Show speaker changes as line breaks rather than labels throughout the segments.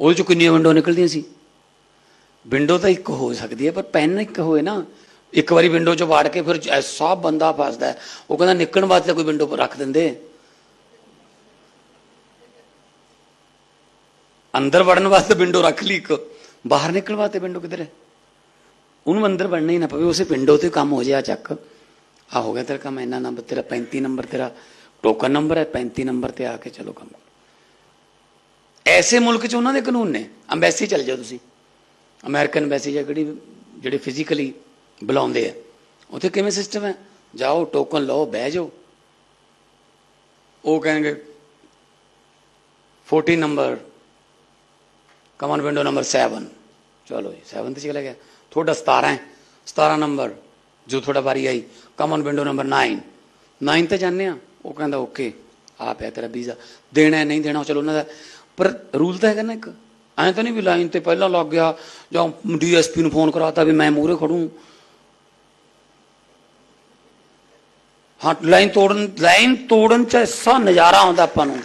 ਉਹਦੇ ਚੋਂ ਕਿੰਨੀਆਂ ਵਿੰਡੋ ਨਿਕਲਦੀਆਂ ਸੀ। ਵਿੰਡੋ ਤਾਂ ਇੱਕ ਹੋ ਸਕਦੀ ਹੈ, ਪਰ ਪੈਨ ਇੱਕ ਹੋਏ ਨਾ, ਇੱਕ ਵਾਰੀ ਵਿੰਡੋ ਚੋਂ ਵਾੜ ਕੇ ਫਿਰ ਐਸਾ ਬੰਦਾ ਫਸਦਾ ਹੈ। ਉਹ ਕਹਿੰਦਾ ਨਿਕਲਣ ਵਾਸਤੇ ਕੋਈ ਵਿੰਡੋ ਰੱਖ ਦਿੰਦੇ। ਅੰਦਰ ਵੜਨ ਵਾਸਤੇ ਵਿੰਡੋ ਰੱਖ ਲਈ ਇੱਕ। ਬਾਹਰ ਨਿਕਲਣ ਵਾਸਤੇ ਵਿੰਡੋ ਕਿੱਧਰ ਹੈ? ਉਹਨੂੰ ਅੰਦਰ ਵੜਨਾ ਹੀ ਨਾ ਪਵੇ, ਉਸੇ ਵਿੰਡੋ ਤੇ ਕੰਮ ਹੋ ਜਾਏ ਚੱਕ। ਆ ਹੋ ਗਿਆ ਤੇਰਾ ਕੰਮ, ਇੰਨਾ ਨੰਬਰ ਤੇਰਾ 35 ਨੰਬਰ ਤੇਰਾ ਟੋਕਨ ਨੰਬਰ ਹੈ 35 ਨੰਬਰ ਤੇ ਆ ਕੇ ਚਲੋ ਕੰਮ। ਐਸੇ ਮੁਲਕ 'ਚ ਉਹਨਾਂ ਦੇ ਕਾਨੂੰਨ ਨੇ। ਅੰਬੈਸੀ ਚੱਲ ਜਾਓ ਤੁਸੀਂ। ਅਮਰੀਕਨ ਅੰਬੈਸੀ ਜਾਂ ਕਿਹੜੀ, ਜਿਹੜੇ ਫਿਜ਼ੀਕਲੀ ਬੁਲਾਉਂਦੇ ਆ। ਉੱਥੇ ਕਿਵੇਂ ਸਿਸਟਮ ਹੈ? ਜਾਓ ਟੋਕਨ ਲਓ, ਬਹਿ ਜਾਓ। ਉਹ ਕਹਿਣਗੇ 14 ਨੰਬਰ ਕਮਨ ਵਿੰਡੋ ਨੰਬਰ 7 ਚਲੋ ਜੀ 7 ਤੇ ਚਲਾ ਗਿਆ। ਤੁਹਾਡਾ 17 ਹੈ। 17 ਨੰਬਰ ਜੋ ਤੁਹਾਡਾ ਵਾਰੀ ਆਈ। ਕਮਨ ਵਿੰਡੋ ਨੰਬਰ 9 9 ਤੇ ਜਾਂਦੇ ਆ। ਉਹ ਕਹਿੰਦਾ ਓਕੇ ਆਪ ਹੈ ਤੇਰਾ ਵੀਜ਼ਾ ਦੇਣਾ ਨਹੀਂ ਦੇਣਾ ਚਲੋ ਉਹਨਾਂ ਦਾ ਪਰ ਰੂਲ ਤਾਂ ਹੈਗਾ ਨਾ ਇੱਕ। ਐਂ ਤਾਂ ਨਹੀਂ ਵੀ ਲਾਈਨ ਤੇ ਪਹਿਲਾਂ ਲੱਗ ਗਿਆ ਜਾਂ ਡੀਐਸਪੀ ਨੂੰ ਫੋਨ ਕਰਾਤਾ ਵੀ ਮੈਂ ਮੂਹਰੇ ਖੜੂ। ਹਾਂ ਲਾਈਨ ਤੋੜਨ ਲਾਈਨ ਤੋੜਨ ਚ ਐਸਾ ਨਜ਼ਾਰਾ ਆਉਂਦਾ ਆਪਾਂ ਨੂੰ।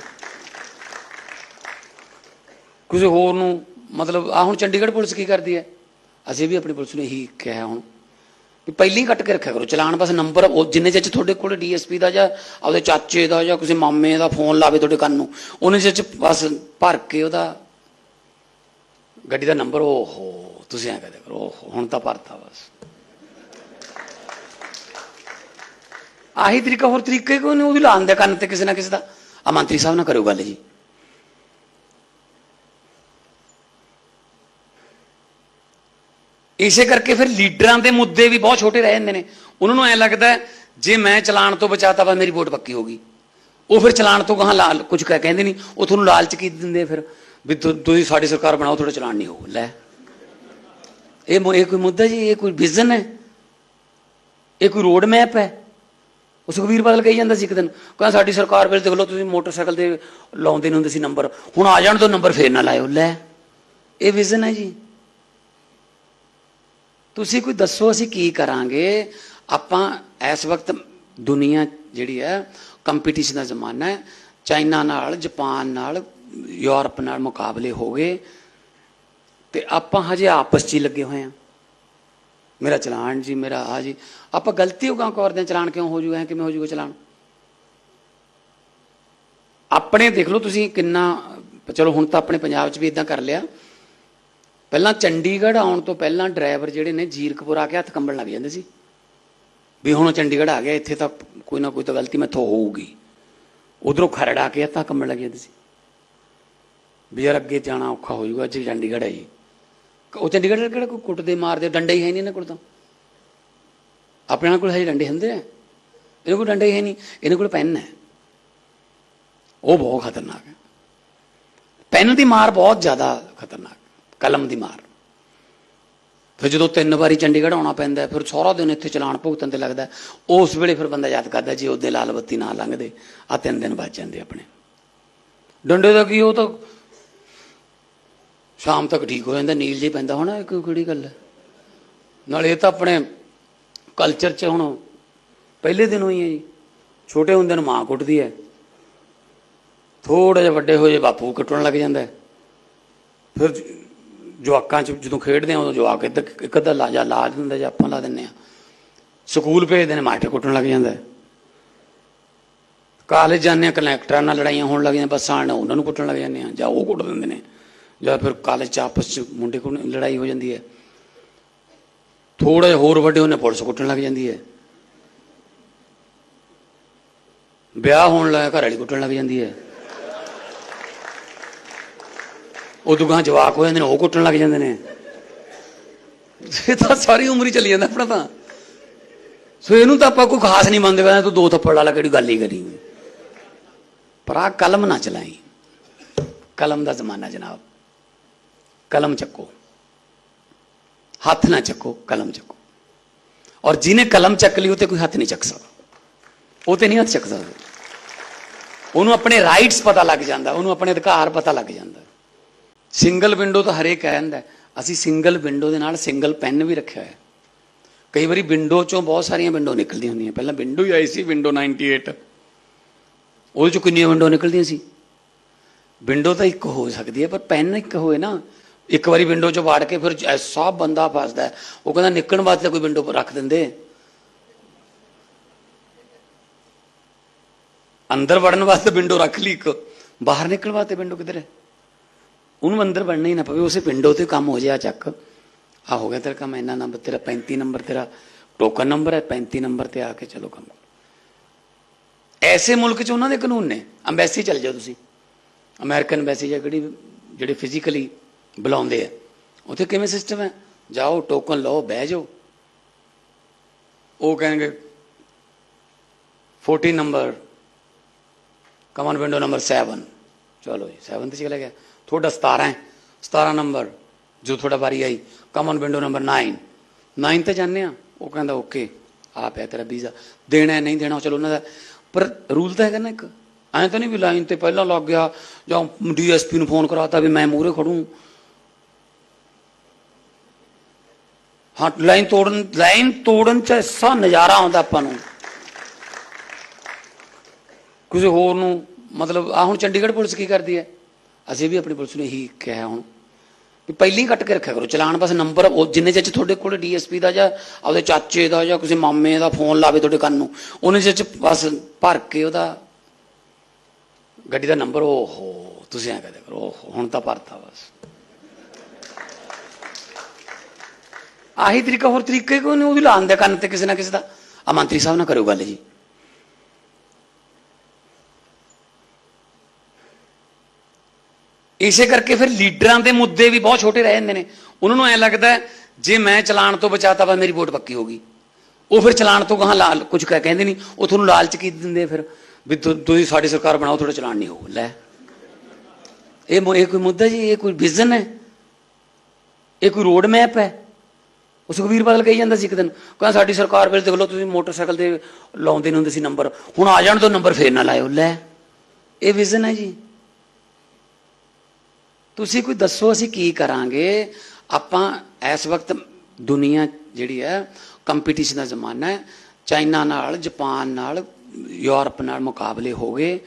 ਕਿਸੇ ਹੋਰ ਨੂੰ ਮਤਲਬ ਆ ਹੁਣ ਚੰਡੀਗੜ੍ਹ ਪੁਲਿਸ ਕੀ ਕਰਦੀ ਹੈ? ਅਸੀਂ ਵੀ ਆਪਣੀ ਪੁਲਿਸ ਨੂੰ ਇਹੀ ਕਿਹਾ ਹੁਣ। ਵੀ ਪਹਿਲਾਂ ਹੀ ਕੱਟ ਕੇ ਰੱਖਿਆ ਕਰੋ। ਚਲਾਨ ਬਸ ਨੰਬਰ ਉਹ ਜਿੰਨੇ ਚਿਰ 'ਚ ਤੁਹਾਡੇ ਕੋਲ ਡੀਐਸਪੀ ਦਾ ਜਾਂ ਆਪਦੇ ਚਾਚੇ ਦਾ ਜਾਂ ਕਿਸੇ ਮਾਮੇ ਦਾ ਫੋਨ ਲਾਵੇ ਤੁਹਾਡੇ ਕੰਨ ਨੂੰ, ਉਹਨੇ ਚਿਰ 'ਚ ਬਸ ਭਰ ਕੇ ਉਹਦਾ ਗੱਡੀ ਦਾ ਨੰਬਰ ਓਹੋ, ਤੁਸੀਂ ਐ ਕਹਦੇ ਕਰੋ, ਓਹੋ, ਹੁਣ ਤਾਂ ਭਰਤਾ ਬਸ। ਆਹੀ ਤਰੀਕਾ ਹੋਰ ਤਰੀਕੇ ਕੋਈ ਨਹੀਂ ਉਹਦੀ ਲਾਉਣ ਦੇ ਕੰਨ ਤੇ ਕਿਸੇ ਨਾ ਕਿਸੇ ਦਾ। ਆ ਮੰਤਰੀ ਸਾਹਿਬ ਨਾਲ ਕਰਿਓ ਗੱਲ ਜੀ। ਇਸੇ ਕਰਕੇ ਫਿਰ ਲੀਡਰਾਂ ਦੇ ਮੁੱਦੇ ਵੀ ਬਹੁਤ ਛੋਟੇ ਰਹਿ ਜਾਂਦੇ ਨੇ। ਉਹਨਾਂ ਨੂੰ ਐ ਲੱਗਦਾ ਜੇ ਮੈਂ ਚਲਾਣ ਤੋਂ ਬਚਾਤਾ ਵਾ, ਮੇਰੀ ਵੋਟ ਪੱਕੀ ਹੋ ਗਈ। ਉਹ ਫਿਰ ਚਲਾਣ ਤੋਂ ਕਹਾਂ ਲਾਲ ਕੁਝ ਕਹਿ, ਕਹਿੰਦੇ ਨਹੀਂ, ਉਹ ਤੁਹਾਨੂੰ ਲਾਲਚ ਕੀ ਦਿੰਦੇ ਫਿਰ? ਵੀ ਤੁਸੀਂ ਸਾਡੀ ਸਰਕਾਰ ਬਣਾਓ, ਤੁਹਾਡਾ ਚਲਾਣ ਨਹੀਂ ਹੋਊ। ਲੈ। ਇਹ ਮੁ- ਇਹ ਕੋਈ ਮੁੱਦਾ ਜੀ, ਇਹ ਕੋਈ ਵਿਜ਼ਨ ਹੈ? ਇਹ ਕੋਈ ਰੋਡ ਮੈਪ ਹੈ? ਉਹ ਸੁਖਵੀਰ ਬਾਦਲ ਕਹੀ ਜਾਂਦਾ ਸੀ ਇੱਕ ਦਿਨ, ਕਹਿੰਦਾ ਸਾਡੀ ਸਰਕਾਰ ਵੇਲੇ ਦੇਖ ਲਓ, ਤੁਸੀਂ ਮੋਟਰਸਾਈਕਲ ਤੇ ਲਾਉਂਦੇ ਨਹੀਂ ਹੁੰਦੇ ਸੀ ਨੰਬਰ। ਹੁਣ ਆ ਜਾਣ ਤੋਂ ਨੰਬਰ ਫੇਰ ਨਾ ਲਾਇਓ। ਲੈ। ਇਹ ਵਿਜ਼ਨ ਹੈ ਜੀ। ਤੁਸੀਂ ਕੋਈ ਦੱਸੋ ਅਸੀਂ ਕੀ ਕਰਾਂਗੇ? ਆਪਾਂ ਇਸ ਵਕਤ ਦੁਨੀਆ ਜਿਹੜੀ ਹੈ ਕੰਪੀਟੀਸ਼ਨ ਦਾ ਜ਼ਮਾਨਾ ਹੈ। ਚਾਈਨਾ ਨਾਲ, ਜਾਪਾਨ ਨਾਲ, ਯੂਰਪ ਨਾਲ ਮੁਕਾਬਲੇ ਹੋ ਗਏ। ਤੇ ਆਪਾਂ ਹਜੇ ਆਪਸ 'ਚ ਹੀ ਲੱਗੇ ਹੋਏ ਆ ਮੇਰਾ ਚਲਾਨ ਜੀ, ਮੇਰਾ ਆ ਜੀ। ਆਪਾਂ ਗਲਤੀ ਉਗਾ ਕਰਦੇ ਹਾਂ ਚਲਾਨ ਕਿਉਂ ਹੋ ਜੂਗਾ ਕਿਵੇਂ ਹੋ ਜੂਗਾ ਚਲਾਨ? ਆਪਣੇ ਦੇਖ ਲਓ ਤੁਸੀਂ ਕਿੰਨਾ, ਚਲੋ ਹੁਣ ਤਾਂ ਆਪਣੇ ਪੰਜਾਬ 'ਚ ਵੀ ਇਦਾਂ ਕਰ ਲਿਆ। ਪਹਿਲਾਂ ਚੰਡੀਗੜ੍ਹ ਆਉਣ ਤੋਂ ਪਹਿਲਾਂ ਡਰਾਈਵਰ ਜਿਹੜੇ ਨੇ ਜੀਰਕਪੁਰ ਆ ਕੇ ਹੱਥ ਕੰਬਣ ਲੱਗ ਜਾਂਦੇ ਸੀ। ਵੀ ਹੁਣ ਚੰਡੀਗੜ੍ਹ ਆ ਗਿਆ, ਇੱਥੇ ਤਾਂ ਕੋਈ ਨਾ ਕੋਈ ਤਾਂ ਗਲਤੀ ਮੈਥੋਂ ਹੋਊਗੀ। ਉਧਰੋਂ ਖਰੜ ਆ ਕੇ ਹੱਥਾਂ ਕੰਬਣ ਲੱਗ ਜਾਂਦੇ ਸੀ। ਵੀ ਯਾਰ ਅੱਗੇ ਜਾਣਾ ਔਖਾ ਹੋ ਜਾਊਗਾ, ਅੱਜ ਚੰਡੀਗੜ੍ਹ ਹੈ ਜੀ। ਉਹ ਚੰਡੀਗੜ੍ਹ ਕਿਹੜਾ ਕੋਈ ਕੁੱਟਦੇ ਮਾਰਦੇ ਡੰਡੇ ਹੀ ਹੈ ਨਹੀਂ ਇਹਨਾਂ ਕੋਲ ਤਾਂ। ਆਪਣੇ ਨਾਲ ਕੋਲ ਹਜੇ ਡੰਡੇ ਹੁੰਦੇ ਆ। ਇਹਨਾਂ ਕੋਲ ਡੰਡੇ ਹੈ ਨਹੀਂ। ਇਹਨਾਂ ਕੋਲ ਪੈਨ ਹੈ। ਉਹ ਬਹੁਤ ਖਤਰਨਾਕ ਹੈ। ਪੈਨ ਦੀ ਮਾਰ ਬਹੁਤ ਜ਼ਿਆਦਾ ਖਤਰਨਾਕ ਕਲਮ ਦੀ ਮਾਰ। ਫਿਰ ਜਦੋਂ ਤਿੰਨ ਵਾਰੀ ਚੰਡੀਗੜ੍ਹ ਆਉਣਾ ਪੈਂਦਾ, ਫਿਰ ਸਾਰਾ ਦਿਨ ਇੱਥੇ ਚਲਾਨ ਭੁਗਤਣ ਤੇ ਲੱਗਦਾ। ਉਸ ਵੇਲੇ ਫਿਰ ਬੰਦਾ ਯਾਦ ਕਰਦਾ ਜੀ ਉਹਦੇ ਲਾਲ ਬੱਤੀ ਨਾ ਲੰਘਦੇ ਆ ਤਿੰਨ ਦਿਨ ਬਚ ਜਾਂਦੇ ਆਪਣੇ। ਡੰਡੇ ਦਾ ਕੀ ਉਹ ਤਾਂ ਸ਼ਾਮ ਤੱਕ ਠੀਕ ਹੋ ਜਾਂਦਾ, ਨੀਲ ਜੇ ਪੈਂਦਾ ਹੋਣਾ, ਇੱਕ ਕਿਹੜੀ ਗੱਲ ਹੈ। ਨਾਲੇ ਇਹ ਤਾਂ ਆਪਣੇ ਕਲਚਰ 'ਚ ਹੁਣ ਪਹਿਲੇ ਦਿਨ ਹੋਈ ਹੈ ਜੀ। ਛੋਟੇ ਹੁੰਦੇ ਨੂੰ ਮਾਂ ਕੁੱਟਦੀ ਹੈ। ਥੋੜੇ ਜਿਹਾ ਵੱਡੇ ਹੋ ਜੇ ਬਾਪੂ ਕੁੱਟਣ ਲੱਗ ਜਾਂਦਾ ਫਿਰ ਜਵਾਕਾਂ 'ਚ ਜਦੋਂ ਖੇਡਦੇ ਆ ਉਦੋਂ ਜਵਾਕ ਇੱਧਰ ਇੱਕ ਅੱਧਾ ਲਾ ਜਾ ਲਾ ਦਿੰਦਾ ਜਾਂ ਆਪਾਂ ਲਾ ਦਿੰਨੇ ਆ ਸਕੂਲ ਭੇਜਦੇ ਨੇ, ਮਾਸਟਰ ਕੁੱਟਣ ਲੱਗ ਜਾਂਦਾ ਕਾਲਜ ਜਾਂਦੇ ਆ ਕਨੈਕਟਰਾਂ ਨਾਲ ਲੜਾਈਆਂ ਹੋਣ ਲੱਗ ਜਾਂਦੀਆਂ, ਬੱਸਾਂ ਨਾਲ ਉਹਨਾਂ ਨੂੰ ਕੁੱਟਣ ਲੱਗ ਜਾਂਦੇ ਆ ਜਾਂ ਉਹ ਕੁੱਟ ਦਿੰਦੇ ਨੇ। ਜਾਂ ਫਿਰ ਕਾਲਜ 'ਚ ਆਪਸ 'ਚ ਮੁੰਡੇ ਕੋਲ ਲੜਾਈ ਹੋ ਜਾਂਦੀ ਹੈ। ਥੋੜਾ ਜਿਹਾ ਹੋਰ ਵੱਡੇ ਉਹਨੇ ਪੁਲਿਸ ਕੁੱਟਣ ਲੱਗ ਜਾਂਦੀ ਹੈ। ਵਿਆਹ ਹੋਣ ਲੱਗਾ, ਘਰ ਵਾਲੀ ਕੁੱਟਣ ਲੱਗ ਜਾਂਦੀ ਹੈ। ਉਹ ਦੁਗਾਂ ਜਵਾਕ ਹੋ ਜਾਂਦੇ ਨੇ, ਉਹ ਕੁੱਟਣ ਲੱਗ ਜਾਂਦੇ ਨੇ। ਇਹ ਤਾਂ ਸਾਰੀ ਉਮਰ ਹੀ ਚੱਲੀ ਜਾਂਦਾ ਆਪਣਾ ਤਾਂ। ਸੋ ਇਹਨੂੰ ਤਾਂ ਆਪਾਂ ਕੋਈ ਖਾਸ ਨਹੀਂ ਮੰਨਦੇ, ਕਹਿੰਦੇ ਤੂੰ ਦੋ ਥੱਪੜ ਵਾਲਾ ਕਿਹੜੀ ਗੱਲ ਹੀ ਕਰੀ ਪਰ ਆ ਕਲਮ ਨਾ ਚਲਾਈ। ਕਲਮ ਦਾ ਜ਼ਮਾਨਾ ਜਨਾਬ। ਕਲਮ ਚੱਕੋ। ਹੱਥ ਨਾ ਚੱਕੋ, ਕਲਮ ਚੱਕੋ। ਔਰ ਜਿਹਨੇ ਕਲਮ ਚੱਕ ਲਈ, ਉਹ ਤੇ ਕੋਈ ਹੱਥ ਨਹੀਂ ਚੱਕ ਸਕਦਾ। ਉਹ ਤੇ ਨਹੀਂ ਹੱਥ ਚੱਕ ਸਕਦਾ। ਉਹਨੂੰ ਆਪਣੇ ਰਾਈਟਸ ਪਤਾ ਲੱਗ ਜਾਂਦਾ, ਉਹਨੂੰ ਆਪਣੇ ਅਧਿਕਾਰ ਪਤਾ ਲੱਗ ਜਾਂਦਾ। ਸਿੰਗਲ ਵਿੰਡੋ ਤਾਂ ਹਰੇਕ ਕਹਿੰਦਾ ਹੈ। ਅਸੀਂ ਸਿੰਗਲ ਵਿੰਡੋ ਦੇ ਨਾਲ ਸਿੰਗਲ ਪੈਨ ਵੀ ਰੱਖਿਆ ਹੋਇਆ ਕਈ ਵਾਰੀ ਵਿੰਡੋ ਚੋਂ ਬਹੁਤ ਸਾਰੀਆਂ ਵਿੰਡੋ ਨਿਕਲਦੀਆਂ ਹੁੰਦੀਆਂ। ਪਹਿਲਾਂ ਵਿੰਡੋ ਹੀ ਆਈ ਸੀ, ਵਿੰਡੋ 98 ਉਹਦੇ ਚੋਂ ਕਿੰਨੀਆਂ ਵਿੰਡੋ ਨਿਕਲਦੀਆਂ ਸੀ? ਵਿੰਡੋ ਤਾਂ ਇੱਕ ਹੋ ਸਕਦੀ ਹੈ, ਪਰ ਪੈਨ ਇੱਕ ਹੋਏ ਨਾ। ਇੱਕ ਵਾਰੀ ਵਿੰਡੋ 'ਚ ਵਾੜ ਕੇ ਫਿਰ ਐਸਾ ਬੰਦਾ ਫਸਦਾ ਉਹ ਕਹਿੰਦਾ ਨਿਕਲਣ ਵਾਸਤੇ ਕੋਈ ਵਿੰਡੋ ਰੱਖ ਦਿੰਦੇ। ਅੰਦਰ ਵੜਨ ਵਾਸਤੇ ਵਿੰਡੋ ਰੱਖ ਲਈ ਇੱਕ। ਬਾਹਰ ਨਿਕਲਣ ਵਾਸਤੇ ਵਿੰਡੋ ਕਿੱਧਰ ਹੈ? ਉਹਨੂੰ ਅੰਦਰ ਵੜਨਾ ਹੀ ਨਾ ਪਵੇ, ਉਸੇ ਪਿੰਡੋਂ ਤੇ ਕੰਮ ਹੋ ਜਾਇਆ ਚੱਕ। ਆ ਹੋ ਗਿਆ ਤੇਰਾ ਕੰਮ, ਇੰਨਾ ਨੰਬਰ ਤੇਰਾ 35 ਨੰਬਰ ਤੇਰਾ ਟੋਕਨ ਨੰਬਰ ਹੈ 35 ਨੰਬਰ ਤੇ ਆ ਕੇ ਚਲੋ ਕੰਮ। ਐਸੇ ਮੁਲਕ 'ਚ ਉਹਨਾਂ ਦੇ ਕਾਨੂੰਨ ਨੇ। ਅੰਬੈਸੀ ਚੱਲ ਜਾਓ ਤੁਸੀਂ। ਅਮਰੀਕਨ ਐਮਬੈਸੀ ਜਾਂ ਕਿਹੜੀ, ਜਿਹੜੇ ਫਿਜ਼ੀਕਲੀ ਬੁਲਾਉਂਦੇ ਆ, ਉੱਥੇ ਕਿਵੇਂ ਸਿਸਟਮ ਹੈ? ਜਾਓ ਟੋਕਨ ਲਓ, ਬਹਿ ਜਾਓ। ਉਹ ਕਹਿਣਗੇ 14 ਨੰਬਰ ਕਮਨ ਵਿੰਡੋ ਨੰਬਰ 7 ਚਲੋ ਜੀ 7 ਤੇ ਚਲਾ ਗਿਆ। ਤੁਹਾਡਾ 17 ਹੈ। 17 ਨੰਬਰ ਜੋ ਤੁਹਾਡਾ ਵਾਰੀ ਆਈ। ਕਮਨ ਵਿੰਡੋ ਨੰਬਰ 9 9 ਤੇ ਜਾਂਦੇ ਆ ਉਹ ਕਹਿੰਦਾ ਓਕੇ ਆ ਪਿਆ ਤੇਰਾ ਵੀਜ਼ਾ। ਦੇਣਾ ਹੈ, ਨਹੀਂ ਦੇਣਾ ਚਲੋ ਉਹਨਾਂ ਦਾ। ਪਰ ਰੂਲ ਤਾਂ ਹੈਗਾ ਨਾ ਇੱਕ। ਐਂ ਤਾਂ ਨਹੀਂ ਵੀ ਲਾਈਨ ਤੇ ਪਹਿਲਾਂ ਲੱਗ ਗਿਆ ਜਾਂ ਡੀਐਸਪੀ ਨੂੰ ਫੋਨ ਕਰਾਤਾ ਵੀ ਮੈਂ ਮੂਹਰੇ ਖੜੂ। ਹਾਂ ਲਾਈਨ ਤੋੜਨ ਲਾਈਨ ਤੋੜਨ ਚ ਐਸਾ ਨਜ਼ਾਰਾ ਆਉਂਦਾ ਆਪਾਂ ਨੂੰ। ਕਿਸੇ ਹੋਰ ਨੂੰ ਮਤਲਬ ਆ ਹੁਣ ਚੰਡੀਗੜ੍ਹ ਪੁਲਿਸ ਕੀ ਕਰਦੀ ਹੈ? ਅਸੀਂ ਵੀ ਆਪਣੀ ਪੁਲਿਸ ਨੂੰ ਇਹੀ ਕਿਹਾ ਹੁਣ ਵੀ ਪਹਿਲਾਂ ਹੀ ਕੱਟ ਕੇ ਰੱਖਿਆ ਕਰੋ। ਚਲਾਨ ਬਸ ਨੰਬਰ ਉਹ ਜਿੰਨੇ ਚਿਰ 'ਚ ਤੁਹਾਡੇ ਕੋਲ ਡੀਐਸਪੀ ਦਾ ਜਾਂ ਆਪਦੇ ਚਾਚੇ ਦਾ ਜਾਂ ਕਿਸੇ ਮਾਮੇ ਦਾ ਫੋਨ ਲਾਵੇ ਤੁਹਾਡੇ ਕੰਨ ਨੂੰ, ਉਹਨੇ ਚਿਰ 'ਚ ਬਸ ਭਰ ਕੇ ਉਹਦਾ ਗੱਡੀ ਦਾ ਨੰਬਰ ਓਹੋ, ਤੁਸੀਂ ਐਂ ਕਹਦੇ ਕਰੋ, ਓਹੋ, ਹੁਣ ਤਾਂ ਭਰਤਾ ਬਸ। ਆਹੀ ਤਰੀਕਾ ਹੋਰ ਤਰੀਕੇ ਕੋਈ ਨਹੀਂ ਉਹਦੀ ਲਾਣ ਦੇ ਕੰਨ ਤੇ ਕਿਸੇ ਨਾ ਕਿਸੇ ਦਾ। ਆ ਮੰਤਰੀ ਸਾਹਿਬ ਨਾਲ ਕਰਿਓ ਗੱਲ ਜੀ। ਇਸੇ ਕਰਕੇ ਫਿਰ ਲੀਡਰਾਂ ਦੇ ਮੁੱਦੇ ਵੀ ਬਹੁਤ ਛੋਟੇ ਰਹਿ ਜਾਂਦੇ ਨੇ। ਉਹਨਾਂ ਨੂੰ ਐ ਲੱਗਦਾ ਜੇ ਮੈਂ ਚਲਾਣ ਤੋਂ ਬਚਾਤਾ ਵਾ, ਮੇਰੀ ਵੋਟ ਪੱਕੀ ਹੋਗੀ ਉਹ ਫਿਰ ਚਲਾਣ ਤੋਂ ਕਹਾਂ ਲਾਲ ਕੁਝ ਕਹਿ, ਕਹਿੰਦੇ ਨਹੀਂ ਉਹ ਤੁਹਾਨੂੰ ਲਾਲਚ ਕੀ ਦਿੰਦੇ ਫਿਰ? ਵੀ ਤੁਸੀਂ ਸਾਡੀ ਸਰਕਾਰ ਬਣਾਓ, ਤੁਹਾਡਾ ਚਲਾਣ ਨਹੀਂ ਹੋਊ। ਲੈ। ਇਹ ਇਹ ਕੋਈ ਮੁੱਦਾ ਜੀ, ਇਹ ਕੋਈ ਵਿਜ਼ਨ ਹੈ? ਇਹ ਕੋਈ ਰੋਡ ਮੈਪ ਹੈ? ਉਹ ਸੁਖਬੀਰ ਬਾਦਲ ਕਹੀ ਜਾਂਦਾ ਸੀ ਇੱਕ ਦਿਨ, ਕਹਿੰਦਾ ਸਾਡੀ ਸਰਕਾਰ ਵੇਲੇ ਦੇਖ ਲਓ, ਤੁਸੀਂ ਮੋਟਰਸਾਈਕਲ ਤੇ ਲਾਉਂਦੇ ਨਹੀਂ ਹੁੰਦੇ ਸੀ ਨੰਬਰ ਹੁਣ ਆ ਜਾਣ ਤੋਂ ਨੰਬਰ ਫੇਰ ਨਾ ਲਾਇਓ। ਲੈ। ਇਹ ਵਿਜ਼ਨ ਹੈ ਜੀ। ਤੁਸੀਂ ਕੋਈ ਦੱਸੋ ਅਸੀਂ ਕੀ ਕਰਾਂਗੇ? ਆਪਾਂ ਇਸ ਵਕਤ ਦੁਨੀਆ ਜਿਹੜੀ ਹੈ ਕੰਪੀਟੀਸ਼ਨ ਦਾ ਜ਼ਮਾਨਾ ਹੈ। ਚਾਈਨਾ ਨਾਲ, ਜਾਪਾਨ ਨਾਲ, ਯੂਰਪ ਨਾਲ ਮੁਕਾਬਲੇ ਹੋ ਗਏ।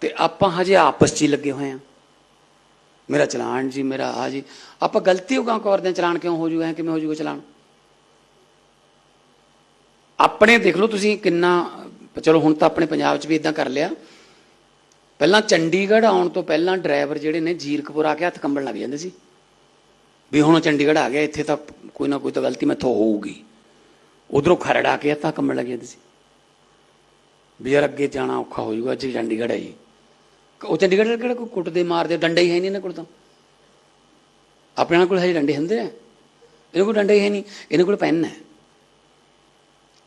ਤੇ ਆਪਾਂ ਹਜੇ ਆਪਸ 'ਚ ਹੀ ਲੱਗੇ ਹੋਏ ਆ ਮੇਰਾ ਚਲਾਨ ਜੀ, ਮੇਰਾ ਆ ਜੀ। ਆਪਾਂ ਗਲਤੀ ਹੋਗਾ ਕਰਦੇ ਹਾਂ ਚਲਾਨ ਕਿਉਂ ਹੋ ਜੂਗਾ? ਕਿਵੇਂ ਹੋ ਜੂਗਾ ਚਲਾਨ? ਆਪਣੇ ਦੇਖ ਲਓ ਤੁਸੀਂ ਕਿੰਨਾ, ਚਲੋ ਹੁਣ ਤਾਂ ਆਪਣੇ ਪੰਜਾਬ 'ਚ ਵੀ ਇਦਾਂ ਕਰ ਲਿਆ। ਪਹਿਲਾਂ ਚੰਡੀਗੜ੍ਹ ਆਉਣ ਤੋਂ ਪਹਿਲਾਂ ਡਰਾਈਵਰ ਜਿਹੜੇ ਨੇ ਜੀਰਕਪੁਰ ਆ ਕੇ ਹੱਥ ਕੰਬਣ ਲੱਗ ਜਾਂਦੇ ਸੀ। ਵੀ ਹੁਣ ਚੰਡੀਗੜ੍ਹ ਆ ਗਿਆ, ਇੱਥੇ ਤਾਂ ਕੋਈ ਨਾ ਕੋਈ ਤਾਂ ਗਲਤੀ ਮੈਥੋਂ ਹੋਊਗੀ। ਉਧਰੋਂ ਖਰੜ ਆ ਕੇ ਹੱਥ ਕੰਬਣ ਲੱਗ ਜਾਂਦੇ ਸੀ। ਵੀ ਯਾਰ ਅੱਗੇ ਜਾਣਾ ਔਖਾ ਹੋ ਜਾਊਗਾ, ਅੱਜ ਚੰਡੀਗੜ੍ਹ ਹੈ ਜੀ। ਉਹ ਚੰਡੀਗੜ੍ਹ ਕਿਹੜਾ ਕੋਈ ਕੁੱਟਦੇ ਮਾਰਦੇ ਡੰਡੇ ਹੀ ਹੈ ਨਹੀਂ ਇਹਨਾਂ ਕੋਲ ਤਾਂ। ਆਪਣੇ ਕੋਲ ਹਜੇ ਡੰਡੇ ਹੁੰਦੇ ਆ। ਇਹਨਾਂ ਕੋਲ ਡੰਡੇ ਹੈ ਨਹੀਂ, ਇਹਨਾਂ ਕੋਲ ਪੈਨ ਹੈ।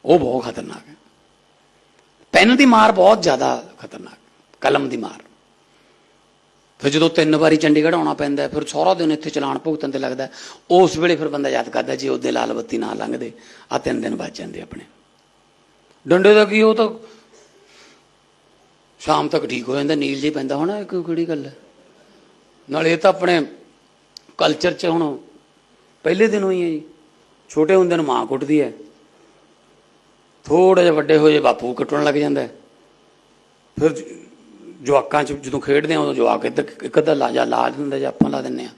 ਉਹ ਬਹੁਤ ਖਤਰਨਾਕ ਹੈ। ਪੈਨ ਦੀ ਮਾਰ ਬਹੁਤ ਜ਼ਿਆਦਾ ਖਤਰਨਾਕ ਕਲਮ ਦੀ ਮਾਰ। ਫਿਰ ਜਦੋਂ ਤਿੰਨ ਵਾਰੀ ਚੰਡੀਗੜ੍ਹ ਆਉਣਾ ਪੈਂਦਾ, ਫਿਰ ਸਾਰਾ ਦਿਨ ਇੱਥੇ ਚਲਾਨ ਭੁਗਤਣ ਤੇ ਲੱਗਦਾ। ਉਸ ਵੇਲੇ ਫਿਰ ਬੰਦਾ ਯਾਦ ਕਰਦਾ, ਜੇ ਉਹਦੇ ਲਾਲ ਬੱਤੀ ਨਾ ਲੰਘਦੇ ਆ ਤਿੰਨ ਦਿਨ ਬਚ ਜਾਂਦੇ ਆਪਣੇ। ਡੰਡੇ ਦਾ ਕੀ, ਉਹ ਤਾਂ ਸ਼ਾਮ ਤੱਕ ਠੀਕ ਹੋ ਜਾਂਦਾ, ਨੀਲ ਜੀ ਪੈਂਦਾ। ਹੋਣਾ ਇਹ ਕੋਈ ਕਿਹੜੀ ਗੱਲ ਹੈ? ਨਾਲੇ ਇਹ ਤਾਂ ਆਪਣੇ ਕਲਚਰ 'ਚ ਹੁਣ ਪਹਿਲੇ ਦਿਨ ਹੋਈ ਹੈ ਜੀ। ਛੋਟੇ ਹੁੰਦੇ ਨੂੰ ਮਾਂ ਕੁੱਟਦੀ ਹੈ। ਥੋੜੇ ਜਿਹਾ ਵੱਡੇ ਹੋ ਜੇ ਬਾਪੂ ਕੁੱਟਣ ਲੱਗ ਜਾਂਦਾ ਫਿਰ ਜਵਾਕਾਂ 'ਚ ਜਦੋਂ ਖੇਡਦੇ ਆ, ਉਦੋਂ ਜਵਾਕ ਇੱਧਰ ਇੱਕ ਅੱਧਾ ਲਾ ਜਾਂ, ਲਾ ਦਿੰਦਾ ਜਾਂ ਆਪਾਂ ਲਾ ਦਿੰਨੇ ਆ।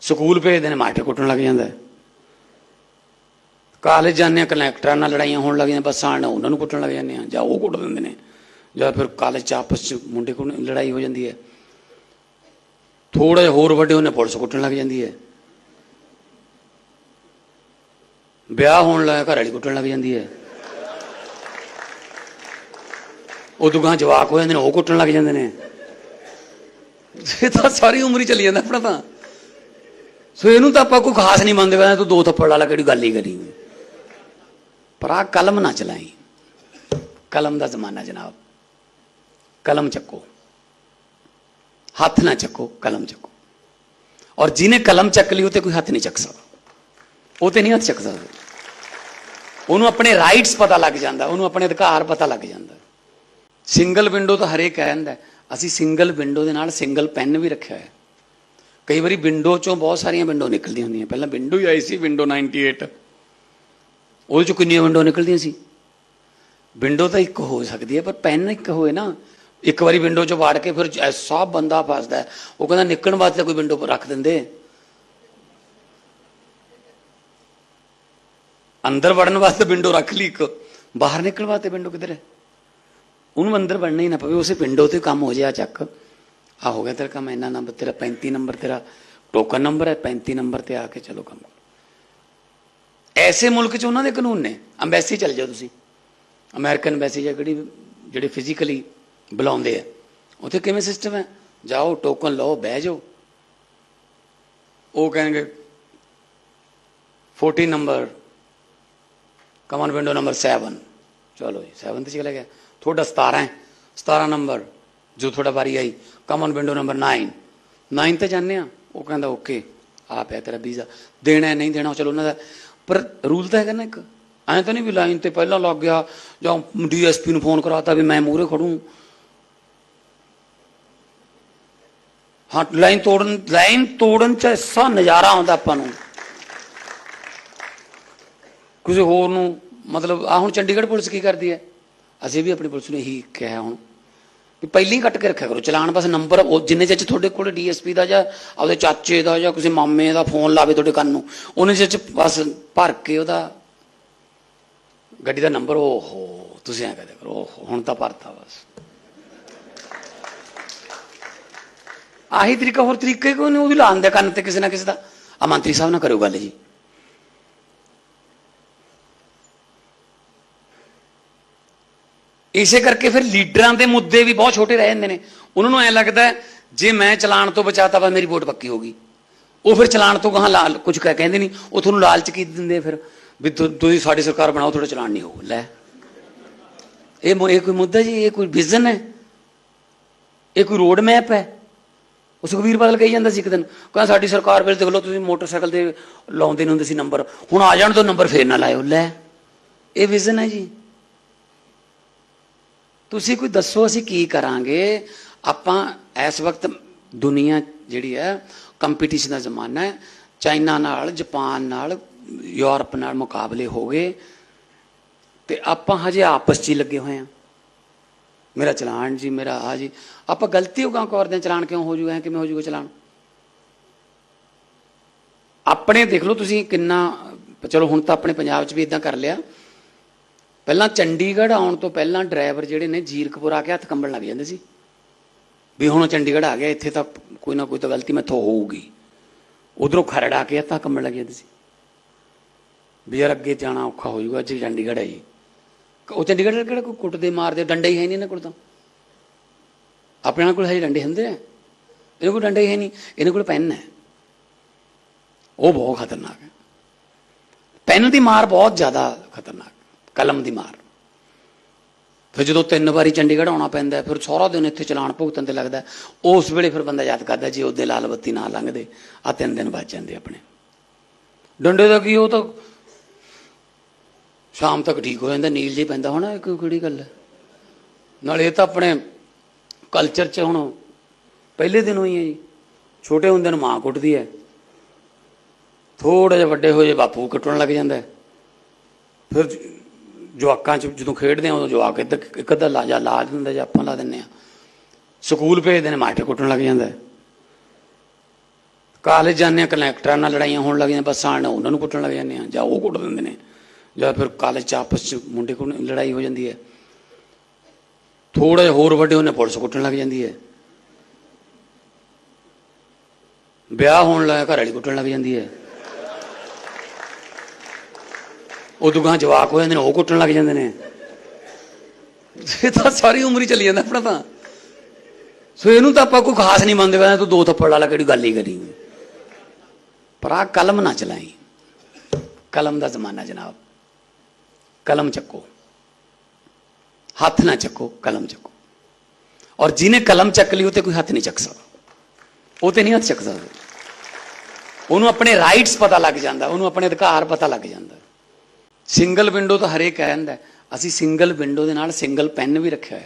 ਸਕੂਲ ਭੇਜਦੇ ਨੇ, ਮਾਸਟਰ ਕੁੱਟਣ ਲੱਗ ਜਾਂਦਾ ਕਾਲਜ ਜਾਂਦੇ ਆ, ਕਨੈਕਟਰਾਂ ਨਾਲ ਲੜਾਈਆਂ ਹੋਣ ਲੱਗ ਜਾਂਦੀਆਂ, ਬੱਸਾਂ ਨਾਲ ਉਹਨਾਂ ਨੂੰ ਕੁੱਟਣ ਲੱਗ ਜਾਂਦੇ ਆ, ਜਾਂ ਉਹ ਕੁੱਟ ਦਿੰਦੇ ਨੇ। ਜਾਂ ਫਿਰ ਕਾਲਜ 'ਚ ਆਪਸ 'ਚ ਮੁੰਡੇ ਕੋਲ ਲੜਾਈ ਹੋ ਜਾਂਦੀ ਹੈ। ਥੋੜਾ ਜਿਹਾ ਹੋਰ ਵੱਡੇ ਉਹਨੇ ਪੁਲਿਸ ਕੁੱਟਣ ਲੱਗ ਜਾਂਦੀ ਹੈ। ਵਿਆਹ ਹੋਣ ਲੱਗਾ, ਘਰ ਵਾਲੀ ਕੁੱਟਣ ਲੱਗ ਜਾਂਦੀ ਹੈ। ਉਹ ਦੁਗਾਂ ਜਵਾਕ ਹੋ ਜਾਂਦੇ ਨੇ, ਉਹ ਕੁੱਟਣ ਲੱਗ ਜਾਂਦੇ ਨੇ। ਇਹ ਤਾਂ ਸਾਰੀ ਉਮਰ ਹੀ ਚੱਲੀ ਜਾਂਦਾ ਆਪਣਾ ਤਾਂ। ਸੋ ਇਹਨੂੰ ਤਾਂ ਆਪਾਂ ਕੋਈ ਖਾਸ ਨਹੀਂ ਮੰਨਦੇ, ਕਹਿੰਦੇ ਤੂੰ ਦੋ ਥੱਪੜ ਲਾ ਲਾ, ਕਿਹੜੀ ਗੱਲ ਹੀ ਕਰੀ। ਪਰ ਆ ਕਲਮ ਨਾ ਚਲਾਈ। ਕਲਮ ਦਾ ਜ਼ਮਾਨਾ ਜਨਾਬ। ਕਲਮ ਚੱਕੋ। ਹੱਥ ਨਾ ਚੱਕੋ, ਕਲਮ ਚੱਕੋ। ਔਰ ਜਿਹਨੇ ਕਲਮ ਚੱਕ ਲਈ, ਉਹ ਤੇ ਕੋਈ ਹੱਥ ਨਹੀਂ ਚੱਕ ਸਕਦਾ। ਉਹ ਤੇ ਨਹੀਂ ਹੱਥ ਚੱਕ ਸਕਦਾ। ਉਹਨੂੰ ਆਪਣੇ ਰਾਈਟਸ ਪਤਾ ਲੱਗ ਜਾਂਦਾ, ਉਹਨੂੰ ਆਪਣੇ ਅਧਿਕਾਰ ਪਤਾ ਲੱਗ ਜਾਂਦਾ। ਸਿੰਗਲ ਵਿੰਡੋ ਤਾਂ ਹਰੇਕ ਕਹਿੰਦਾ ਅਸੀਂ ਸਿੰਗਲ ਵਿੰਡੋ ਦੇ ਨਾਲ ਸਿੰਗਲ ਪੈਨ ਵੀ ਰੱਖਿਆ ਹੋਇਆ। ਕਈ ਵਾਰੀ ਵਿੰਡੋ ਚੋਂ ਬਹੁਤ ਸਾਰੀਆਂ ਵਿੰਡੋ ਨਿਕਲਦੀਆਂ ਹੁੰਦੀਆਂ। ਪਹਿਲਾਂ ਵਿੰਡੋ ਹੀ ਆਈ ਸੀ, ਵਿੰਡੋ 98 ਉਹਦੇ ਚੋਂ ਕਿੰਨੀਆਂ ਵਿੰਡੋ ਨਿਕਲਦੀਆਂ ਸੀ? ਵਿੰਡੋ ਤਾਂ ਇੱਕ ਹੋ ਸਕਦੀ ਹੈ, ਪਰ ਪੈਨ ਇੱਕ ਹੋਏ ਨਾ। ਇੱਕ ਵਾਰੀ ਵਿੰਡੋ 'ਚੋਂ ਵਾੜ ਕੇ ਫਿਰ ਐਸਾ ਬੰਦਾ ਫਸਦਾ ਉਹ ਕਹਿੰਦਾ ਨਿਕਲਣ ਵਾਸਤੇ ਕੋਈ ਵਿੰਡੋ ਰੱਖ ਦਿੰਦੇ। ਅੰਦਰ ਵੜਨ ਵਾਸਤੇ ਵਿੰਡੋ ਰੱਖ ਲਈ ਇੱਕ। ਬਾਹਰ ਨਿਕਲਣ ਵਾਸਤੇ ਵਿੰਡੋ ਕਿੱਧਰ ਹੈ? ਉਹਨੂੰ ਅੰਦਰ ਵੜਨਾ ਹੀ ਨਾ ਪਵੇ, ਉਸੇ ਪਿੰਡੋਂ ਤੇ ਕੰਮ ਹੋ ਜਾਇਆ ਚੱਕ। ਆ ਹੋ ਗਿਆ ਤੇਰਾ ਕੰਮ, ਇੰਨਾ ਨੰਬਰ ਤੇਰਾ 35 ਨੰਬਰ ਤੇਰਾ ਟੋਕਨ ਨੰਬਰ ਹੈ 35 ਨੰਬਰ ਤੇ ਆ ਕੇ ਚਲੋ ਕੰਮ। ਐਸੇ ਮੁਲਕ 'ਚ ਉਹਨਾਂ ਦੇ ਕਾਨੂੰਨ ਨੇ। ਅੰਬੈਸੀ ਚੱਲ ਜਾਓ ਤੁਸੀਂ। ਅਮਰੀਕਨ ਅੰਬੈਸੀ ਜਾਂ ਕਿਹੜੀ, ਜਿਹੜੇ ਫਿਜ਼ੀਕਲੀ ਬੁਲਾਉਂਦੇ ਆ। ਉੱਥੇ ਕਿਵੇਂ ਸਿਸਟਮ ਹੈ? ਜਾਓ ਟੋਕਨ ਲਓ, ਬਹਿ ਜਾਓ। ਉਹ ਕਹਿਣਗੇ 14 ਨੰਬਰ ਕਮਨ ਵਿੰਡੋ ਨੰਬਰ 7 ਚਲੋ ਜੀ 7 ਤੇ ਚਲਾ ਗਿਆ। ਤੁਹਾਡਾ 17 ਹੈ 17 ਨੰਬਰ ਜੋ ਤੁਹਾਡਾ ਵਾਰੀ ਆਈ ਕਮਨ ਵਿੰਡੋ ਨੰਬਰ 9 9 ਤੇ ਜਾਂਦੇ ਆ ਉਹ ਕਹਿੰਦਾ ਓਕੇ ਆ ਪਿਆ ਤੇਰਾ ਵੀਜ਼ਾ ਦੇਣਾ ਹੈ, ਨਹੀਂ ਦੇਣਾ ਚਲੋ ਉਹਨਾਂ ਦਾ ਪਰ ਰੂਲ ਤਾਂ ਹੈਗਾ ਨਾ ਇੱਕ ਐਂ ਤਾਂ ਨਹੀਂ ਵੀ ਲਾਈਨ ਤੇ ਪਹਿਲਾਂ ਲੱਗ ਗਿਆ ਜਾਂ ਡੀਐਸਪੀ ਨੂੰ ਫੋਨ ਕਰਾਤਾ ਵੀ ਮੈਂ ਮੂਹਰੇ ਖੜੂ ਹਾਂ ਲਾਈਨ ਤੋੜਨ ਲਾਈਨ ਤੋੜਨ ਚ ਐਸਾ ਨਜ਼ਾਰਾ ਆਉਂਦਾ ਆਪਾਂ ਨੂੰ ਕਿਸੇ ਹੋਰ ਨੂੰ ਮਤਲਬ ਆ ਹੁਣ ਚੰਡੀਗੜ੍ਹ ਪੁਲਿਸ ਕੀ ਕਰਦੀ ਹੈ ਅਸੀਂ ਵੀ ਆਪਣੀ ਪੁਲਿਸ ਨੂੰ ਇਹੀ ਕਿਹਾ ਹੁਣ ਵੀ ਪਹਿਲਾਂ ਹੀ ਕੱਟ ਕੇ ਰੱਖਿਆ ਕਰੋ। ਚਲਾਨ ਬਸ ਨੰਬਰ ਉਹ ਜਿੰਨੇ ਚਿਰ 'ਚ ਤੁਹਾਡੇ ਕੋਲ ਡੀਐਸਪੀ ਦਾ ਜਾਂ ਆਪਦੇ ਚਾਚੇ ਦਾ ਜਾਂ ਕਿਸੇ ਮਾਮੇ ਦਾ ਫੋਨ ਲਾਵੇ ਤੁਹਾਡੇ ਕੰਨ ਨੂੰ, ਉਹਨੇ ਚਿਰ 'ਚ ਬਸ ਭਰ ਕੇ ਉਹਦਾ ਗੱਡੀ ਦਾ ਨੰਬਰ ਓਹੋ, ਤੁਸੀਂ ਐਂ ਕਹਦੇ ਕਰੋ, ਓਹੋ, ਹੁਣ ਤਾਂ ਭਰਤਾ ਬਸ। ਆਹੀ ਤਰੀਕਾ ਹੋਰ ਤਰੀਕੇ ਕੋਈ ਨਹੀਂ ਉਹਦੀ ਲਾਣ ਦੇ ਕੰਨ ਤੇ ਕਿਸੇ ਨਾ ਕਿਸੇ ਦਾ। ਆ ਮੰਤਰੀ ਸਾਹਿਬ ਨਾਲ ਕਰਿਓ ਗੱਲ ਜੀ। ਇਸੇ ਕਰਕੇ ਫਿਰ ਲੀਡਰਾਂ ਦੇ ਮੁੱਦੇ ਵੀ ਬਹੁਤ ਛੋਟੇ ਰਹਿ ਜਾਂਦੇ ਨੇ। ਉਹਨਾਂ ਨੂੰ ਐ ਲੱਗਦਾ ਜੇ ਮੈਂ ਚਲਾਣ ਤੋਂ ਬਚਾਤਾ ਵਾ, ਮੇਰੀ ਵੋਟ ਪੱਕੀ ਹੋਗੀ ਉਹ ਫਿਰ ਚਲਾਣ ਤੋਂ ਗਾਹਾਂ ਲਾਲ ਕੁਝ ਕਹਿ, ਕਹਿੰਦੇ ਨਹੀਂ ਉਹ ਤੁਹਾਨੂੰ ਲਾਲਚ ਕੀ ਦਿੰਦੇ ਫਿਰ? ਵੀ ਤੁਸੀਂ ਸਾਡੀ ਸਰਕਾਰ ਬਣਾਓ, ਤੁਹਾਡਾ ਚਲਾਣ ਨਹੀਂ ਹੋਊ। ਲੈ। ਇਹ ਇਹ ਕੋਈ ਮੁੱਦਾ ਜੀ, ਇਹ ਕੋਈ ਵਿਜ਼ਨ ਹੈ? ਇਹ ਕੋਈ ਰੋਡ ਮੈਪ ਹੈ? ਉਹ ਸੁਖਬੀਰ ਬਾਦਲ ਕਹੀ ਜਾਂਦਾ ਸੀ ਇੱਕ ਦਿਨ, ਕਹਿੰਦਾ ਸਾਡੀ ਸਰਕਾਰ ਵੇਲੇ ਦੇਖ ਲਓ, ਤੁਸੀਂ ਮੋਟਰਸਾਈਕਲ ਤੇ ਲਾਉਂਦੇ ਨਹੀਂ ਹੁੰਦੇ ਸੀ ਨੰਬਰ ਹੁਣ ਆ ਜਾਣ ਤੋਂ ਨੰਬਰ ਫੇਰ ਨਾ ਲਾਇਓ। ਲੈ। ਇਹ ਵਿਜ਼ਨ ਹੈ ਜੀ। ਤੁਸੀਂ ਕੋਈ ਦੱਸੋ ਅਸੀਂ ਕੀ ਕਰਾਂਗੇ? ਆਪਾਂ ਇਸ ਵਕਤ ਦੁਨੀਆ ਜਿਹੜੀ ਹੈ ਕੰਪੀਟੀਸ਼ਨ ਦਾ ਜ਼ਮਾਨਾ ਹੈ। ਚਾਈਨਾ ਨਾਲ, ਜਾਪਾਨ ਨਾਲ, ਯੂਰਪ ਨਾਲ ਮੁਕਾਬਲੇ ਹੋ ਗਏ। ਤੇ ਆਪਾਂ ਹਜੇ ਆਪਸ 'ਚ ਹੀ ਲੱਗੇ ਹੋਏ ਆ ਮੇਰਾ ਚਲਾਨ ਜੀ, ਮੇਰਾ ਆ ਜੀ। ਆਪਾਂ ਗਲਤੀ ਹੋਗਾ ਕਰਦੇ ਹਾਂ ਚਲਾਨ ਕਿਉਂ ਹੋ ਜੂਗਾ? ਕਿਵੇਂ ਹੋ ਜੂਗਾ ਚਲਾਨ? ਆਪਣੇ ਦੇਖ ਲਓ ਤੁਸੀਂ ਕਿੰਨਾ, ਚਲੋ ਹੁਣ ਤਾਂ ਆਪਣੇ ਪੰਜਾਬ 'ਚ ਵੀ ਇਦਾਂ ਕਰ ਲਿਆ। ਪਹਿਲਾਂ ਚੰਡੀਗੜ੍ਹ ਆਉਣ ਤੋਂ ਪਹਿਲਾਂ ਡਰਾਈਵਰ ਜਿਹੜੇ ਨੇ ਜੀਰਕਪੁਰ ਆ ਕੇ ਹੱਥ ਕੰਬਣ ਲੱਗ ਜਾਂਦੇ ਸੀ। ਵੀ ਹੁਣ ਚੰਡੀਗੜ੍ਹ ਆ ਗਿਆ, ਇੱਥੇ ਤਾਂ ਕੋਈ ਨਾ ਕੋਈ ਤਾਂ ਗਲਤੀ ਮੈਥੋਂ ਹੋਊਗੀ। ਉਧਰੋਂ ਖਰੜ ਆ ਕੇ ਹੱਥ ਕੰਬਣ ਲੱਗ ਜਾਂਦੇ ਸੀ। ਵੀ ਯਾਰ ਅੱਗੇ ਜਾਣਾ ਔਖਾ ਹੋ ਜਾਊਗਾ, ਅੱਜ ਚੰਡੀਗੜ੍ਹ ਹੈ ਜੀ। ਉਹ ਚੰਡੀਗੜ੍ਹ ਵਾਲੇ ਕਿਹੜਾ ਕੋਈ ਕੁੱਟਦੇ ਮਾਰਦੇ ਡੰਡੇ ਹੀ ਹੈ ਨਹੀਂ ਇਹਨਾਂ ਕੋਲ ਤਾਂ। ਆਪਣੇ ਕੋਲ ਹਜੇ ਡੰਡੇ ਹੁੰਦੇ ਆ। ਇਹਨਾਂ ਕੋਲ ਡੰਡੇ ਹੈ ਨਹੀਂ, ਇਹਨਾਂ ਕੋਲ ਪੈਨ ਹੈ। ਉਹ ਬਹੁਤ ਖਤਰਨਾਕ ਹੈ। ਪੈਨ ਦੀ ਮਾਰ ਬਹੁਤ ਜ਼ਿਆਦਾ ਖਤਰਨਾਕ ਕਲਮ ਦੀ ਮਾਰ। ਫਿਰ ਜਦੋਂ ਤਿੰਨ ਵਾਰੀ ਚੰਡੀਗੜ੍ਹ ਆਉਣਾ ਪੈਂਦਾ ਫਿਰ ਸਾਰਾ ਦਿਨ ਇੱਥੇ ਚਲਾਨ ਭੁਗਤਣ ਤੇ ਲੱਗਦਾ ਉਸ ਵੇਲੇ ਫਿਰ ਬੰਦਾ ਯਾਦ ਕਰਦਾ ਜੀ ਉਹਦੇ ਲਾਲ ਬੱਤੀ ਨਾ ਲੰਘਦੇ ਆ ਤਿੰਨ ਦਿਨ ਬਚ ਜਾਂਦੇ ਆਪਣੇ। ਡੰਡੇ ਦਾ ਕੀ ਉਹ ਤਾਂ ਸ਼ਾਮ ਤੱਕ ਠੀਕ ਹੋ ਜਾਂਦਾ, ਨੀਲ ਜੀ ਪੈਂਦਾ, ਹੋਣਾ ਕੋਈ ਕਿਹੜੀ ਗੱਲ ਹੈ? ਨਾਲੇ ਇਹ ਤਾਂ ਆਪਣੇ ਕਲਚਰ 'ਚ ਹੁਣ ਪਹਿਲੇ ਦਿਨ ਹੋਈ ਹੈ ਜੀ। ਛੋਟੇ ਹੁੰਦੇ ਨੂੰ ਮਾਂ ਕੁੱਟਦੀ ਹੈ। ਥੋੜੇ ਜਿਹਾ ਵੱਡੇ ਹੋਏ ਜੇ ਬਾਪੂ ਕੱਟਣ ਲੱਗ ਜਾਂਦਾ ਫਿਰ ਜਵਾਕਾਂ 'ਚ ਜਦੋਂ ਖੇਡਦੇ ਆ, ਉਦੋਂ ਜਵਾਕ ਇੱਧਰ ਇੱਕ ਅੱਧਾ ਲਾ ਜਾਂ, ਲਾ ਦਿੰਦਾ ਜਾਂ ਆਪਾਂ ਲਾ ਦਿੰਨੇ ਆ। ਸਕੂਲ ਭੇਜਦੇ ਨੇ, ਮਾਸਟਰ ਕੁੱਟਣ ਲੱਗ ਜਾਂਦਾ ਕਾਲਜ ਜਾਂਦੇ ਆ ਕਨੈਕਟਰਾਂ ਨਾਲ ਲੜਾਈਆਂ ਹੋਣ ਲੱਗ ਜਾਂਦੀਆਂ, ਬੱਸਾਂ ਨਾਲ ਉਹਨਾਂ ਨੂੰ ਕੁੱਟਣ ਲੱਗ ਜਾਂਦੇ ਆ, ਜਾਂ ਉਹ ਕੁੱਟ ਦਿੰਦੇ ਨੇ। ਜਾਂ ਫਿਰ ਕਾਲਜ 'ਚ ਆਪਸ 'ਚ ਮੁੰਡੇ ਕੋਲ ਲੜਾਈ ਹੋ ਜਾਂਦੀ ਹੈ। ਥੋੜਾ ਜਿਹਾ ਹੋਰ ਵੱਡੇ ਉਹਨੇ ਪੁਲਿਸ ਕੁੱਟਣ ਲੱਗ ਜਾਂਦੀ ਹੈ। ਵਿਆਹ ਹੋਣ ਲੱਗਾ, ਘਰ ਵਾਲੀ ਕੁੱਟਣ ਲੱਗ ਜਾਂਦੀ ਹੈ। ਉਹ ਦੁਗਾਂ ਜਵਾਕ ਹੋ ਜਾਂਦੇ ਨੇ, ਉਹ ਕੁੱਟਣ ਲੱਗ ਜਾਂਦੇ ਨੇ। ਇਹ ਤਾਂ ਸਾਰੀ ਉਮਰ ਹੀ ਚੱਲੀ ਜਾਂਦਾ ਆਪਣਾ ਤਾਂ। ਸੋ ਇਹਨੂੰ ਤਾਂ ਆਪਾਂ ਕੋਈ ਖਾਸ ਨਹੀਂ ਮੰਨਦੇ, ਕਹਿੰਦਾ ਤੂੰ ਦੋ ਥੱਪੜ ਲਾ ਲਾ, ਕਿਹੜੀ ਗੱਲ ਹੀ ਕਰੀ। ਪਰ ਆ ਕਲਮ ਨਾ ਚਲਾਈ। ਕਲਮ ਦਾ ਜ਼ਮਾਨਾ ਜਨਾਬ। ਕਲਮ ਚੱਕੋ। ਹੱਥ ਨਾ ਚੱਕੋ, ਕਲਮ ਚੱਕੋ। ਔਰ ਜਿਹਨੇ ਕਲਮ ਚੱਕ ਲਈ, ਉਹ ਤੇ ਕੋਈ ਹੱਥ ਨਹੀਂ ਚੱਕ ਸਕਦਾ। ਉਹ ਤੇ ਨਹੀਂ ਹੱਥ ਚੱਕ ਸਕਦਾ। ਉਹਨੂੰ ਆਪਣੇ ਰਾਈਟਸ ਪਤਾ ਲੱਗ ਜਾਂਦਾ, ਉਹਨੂੰ ਆਪਣੇ ਅਧਿਕਾਰ ਪਤਾ ਲੱਗ ਜਾਂਦਾ। ਸਿੰਗਲ ਵਿੰਡੋ ਤਾਂ ਹਰੇਕ ਕਹਿੰਦਾ ਅਸੀਂ ਸਿੰਗਲ ਵਿੰਡੋ ਦੇ ਨਾਲ ਸਿੰਗਲ ਪੈਨ ਵੀ ਰੱਖਿਆ ਹੋਇਆ